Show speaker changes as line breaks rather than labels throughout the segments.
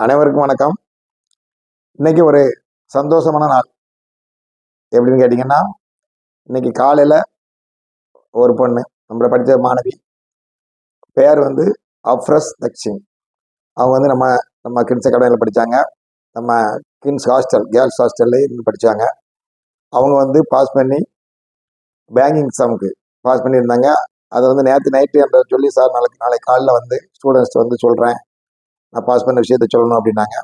அனைவருக்கும் வணக்கம். இன்னைக்கு ஒரு சந்தோஷமான நாள். எப்படின்னு கேட்டிங்கன்னா இன்னைக்கு காலையில் ஒரு பொண்ணு நம்மளை படித்த மாணவி பேர் வந்து அஃப்ரஸ் தக்ஷின். அவங்க வந்து நம்ம நம்ம கிட்ஸ் அகாடமியில் படித்தாங்க நம்ம கின்ஸ் ஹாஸ்டல் கேர்ள்ஸ் ஹாஸ்டல்லையும் படித்தாங்க அவங்க வந்து பாஸ் பண்ணி பேங்கிங் எக்ஸாமுக்கு பாஸ் பண்ணியிருந்தாங்க. அதை வந்து நேற்று நைட்டு என்ற சொல்லி சார் நாளைக்கு நாளைக்கு காலையில் வந்து ஸ்டூடெண்ட்ஸ் வந்து சொல்கிறேன் நான் பாஸ் பண்ண விஷயத்த சொல்லணும் அப்படின்னாங்க.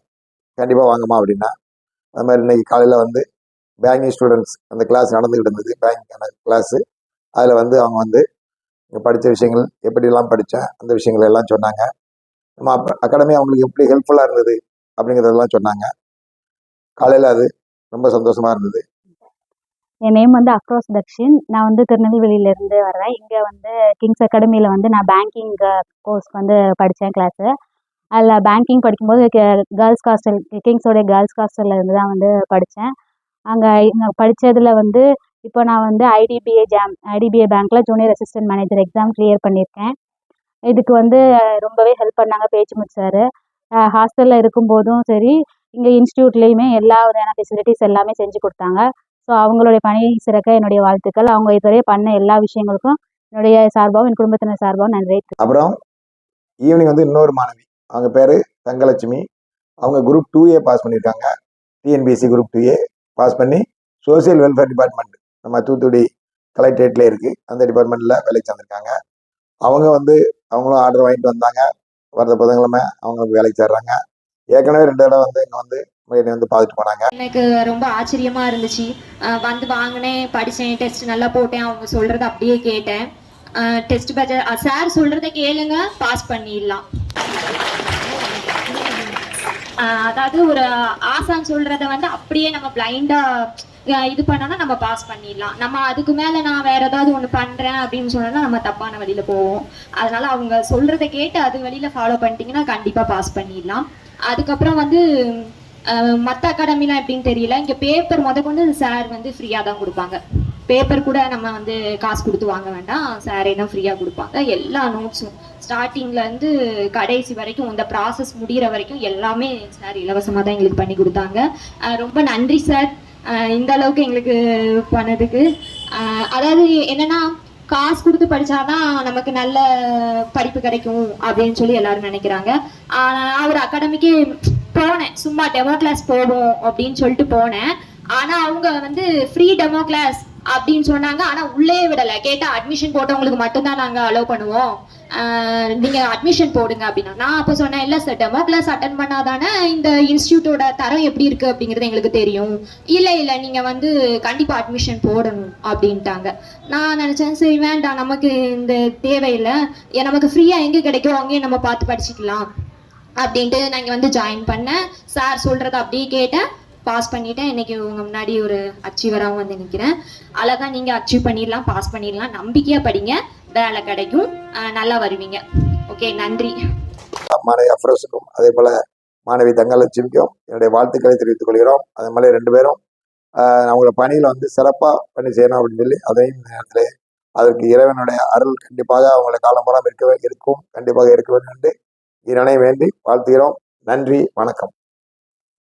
கண்டிப்பாக வாங்கம்மா அப்படின்னா. அது மாதிரி இன்னைக்கு காலையில் வந்து பேங்கிங் ஸ்டூடெண்ட்ஸ் அந்த கிளாஸ் நடந்துக்கிட்டு இருந்தது. பேங்கிங்கான கிளாஸு அதில் வந்து அவங்க வந்து இங்கே படித்த விஷயங்கள் எப்படிலாம் படித்தேன் அந்த விஷயங்கள் எல்லாம் சொன்னாங்க. நம்ம அப்போ அகாடமி அவங்களுக்கு எப்படி ஹெல்ப்ஃபுல்லாக இருந்தது அப்படிங்கிறதெல்லாம் சொன்னாங்க. காலையில் அது ரொம்ப சந்தோஷமாக இருந்தது.
என் நேம் வந்து அக்ரோஸ் தக்ஷின். நான் வந்து திருநெல்வேலியிலேருந்து வர்றேன். இங்கே வந்து கிங்ஸ் அகாடமியில் வந்து நான் பேங்கிங் கோர்ஸ் வந்து படித்தேன் கிளாஸு அதில் பேங்கிங் படிக்கும்போது கேர்ள்ஸ் ஹாஸ்டல் கிங்ஸோடைய கேர்ள்ஸ் ஹாஸ்டலில் இருந்து தான் வந்து படித்தேன். அங்கே நான் படித்ததுல வந்து இப்போ நான் வந்து ஐடிபிஐ ஜாம் ஐடிபிஐ பேங்க்கில் junior assistant manager exam clear பண்ணியிருக்கேன். இதுக்கு வந்து ரொம்பவே ஹெல்ப் பண்ணாங்க பேச்சு சார். ஹாஸ்டலில் இருக்கும்போதும் சரி இங்கே இன்ஸ்டியூட்லேயுமே எல்லா வகையான ஃபெசிலிட்டிஸ் எல்லாமே செஞ்சு கொடுத்தாங்க. ஸோ அவங்களுடைய பணி சிறக்க என்னுடைய வாழ்த்துக்கள். அவங்க இதுவரை பண்ண எல்லா விஷயங்களுக்கும் என்னுடைய சார்பாகவும் என் குடும்பத்தினர் சார்பாகவும் நன்றி.
அப்புறம் ஈவினிங் வந்து இன்னொரு மாணவி. அவங்க பேர் தங்கலட்சுமி. அவங்க குரூப் டூ ஏ பாஸ் பண்ணியிருக்காங்க TNPSC group two A pass பண்ணி சோசியல் வெல்ஃபேர் டிபார்ட்மெண்ட் நம்ம தூத்துக்குடி கலெக்டரேட்டில் இருக்குது அந்த டிபார்ட்மெண்ட்டில் வேலைக்கு சேர்ந்துருக்காங்க. அவங்க வந்து அவங்களும் ஆர்டர் வாங்கிட்டு வந்தாங்க. வரத புதன்கிழமை அவங்க வேலைக்கு சேர்றாங்க. ஏற்கனவே ரெண்டு தடவை வந்து இங்கே வந்து என்னை வந்து பார்த்துட்டு போனாங்க.
எனக்கு ரொம்ப ஆச்சரியமா இருந்துச்சு. வந்து வாங்கினேன் படித்தேன் டெஸ்ட் நல்லா போட்டேன் அவங்க சொல்கிறத அப்படியே கேட்டேன். டெஸ்ட் பேட்ச் சார் சொல்கிறத கேளுங்க பாஸ் பண்ணிடலாம். அதாவது ஒரு ஆசான் சொல்றத வந்து அப்படியே நம்ம பிளைண்டா இது பண்ணோம்னா நம்ம பாஸ் பண்ணிடலாம். நம்ம அதுக்கு மேல நான் வேற ஏதாவது ஒண்ணு பண்றேன் அப்படின்னு சொன்னோம்னா நம்ம தப்பான வழியில போவோம். அதனால அவங்க சொல்றத கேட்டு அது வழியில ஃபாலோ பண்ணிட்டீங்கன்னா கண்டிப்பா பாஸ் பண்ணிடலாம். அதுக்கப்புறம் வந்து மற்ற மத்த அகாடமிலாம் எப்படின்னு தெரியல. இங்க பேப்பர் முத கொண்டு சார் வந்து ஃப்ரீயா தான் கொடுப்பாங்க. பேப்பர் கூட நம்ம வந்து காசு கொடுத்து வாங்க வேண்டாம். சாரே தான் ஃப்ரீயாக கொடுப்பாங்க. எல்லா நோட்ஸும் ஸ்டார்டிங்லேருந்து கடைசி வரைக்கும் இந்த ப்ராசஸ் முடிகிற வரைக்கும் எல்லாமே சார் இலவசமாக தான் எங்களுக்கு பண்ணி கொடுத்தாங்க. ரொம்ப நன்றி சார் இந்த அளவுக்கு எங்களுக்கு பண்ணதுக்கு. அதாவது என்னன்னா காசு கொடுத்து படிச்சாதான் நமக்கு நல்ல படிப்பு கிடைக்கும் அப்படின்னு சொல்லி எல்லாரும் நினைக்கிறாங்க. அவர் நான் ஒரு அகாடமிக்கு போனேன். சும்மா டெமோ கிளாஸ் போவோம் அப்படின்னு சொல்லிட்டு போனேன். ஆனா அவங்க வந்து ஃப்ரீ டெமோ கிளாஸ் அப்படின்னு சொன்னாங்க. ஆனா உள்ளே விடல. கேட்டா அட்மிஷன் போட்டவங்களுக்கு மட்டும்தான் நாங்க அலோவ் பண்ணுவோம். நீங்க அட்மிஷன் போடுங்க அப்படின்னா. நான் அப்போ சொன்னேன் இல்ல சார் டெமோ கிளாஸ் அட்டன் பண்ணாதானே இந்த இன்ஸ்டியூட்டோட தரம் எப்படி இருக்கு? அப்படிங்கிறது எங்களுக்கு தெரியும். இல்ல இல்ல நீங்க வந்து கண்டிப்பா அட்மிஷன் போடணும் அப்படின்ட்டாங்க. நான் நினைச்சேன் சரி வேண்டாம். நமக்கு இந்த தேவையில்லை. நமக்கு ஃப்ரீயா எங்க கிடைக்கும்? அங்கேயே நம்ம பார்த்து படிச்சுக்கலாம். அப்படின்ட்டு நான் வந்து ஜாயின் பண்ணேன். சார் சொல்றத அப்படியே கேட்டேன். பாஸ் பண்ணிட்டேன். இன்னைக்கு உங்கள் முன்னாடி ஒரு அச்சீவராகவும் வந்து நிற்கிறேன் அழகாக நீங்கள் அச்சீவ் பண்ணிடலாம் பாஸ் பண்ணிடலாம். நம்பிக்கையாக படிங்க. வேலை கிடைக்கும். நல்லா வருவீங்க. ஓகே நன்றி.
மாணவி அஃப்ரோஸுக்கும் அதே போல் மாணவி தங்கலட்சுமிக்கும் என்னுடைய வாழ்த்துக்களை தெரிவித்துக் கொள்கிறோம். அதே மாதிரி ரெண்டு பேரும் அவங்கள பணியில் வந்து சிறப்பாக பணி செய்யணும் அப்படின்னு சொல்லி அதையும் நேரத்தில் அதற்கு இறைவனுடைய அருள் கண்டிப்பாக அவங்களை காலம்பரம் இருக்கவே இருக்கும். கண்டிப்பாக இருக்க வேண்டும் என்று இறைவனை வேண்டி வாழ்த்துகிறோம். நன்றி வணக்கம்.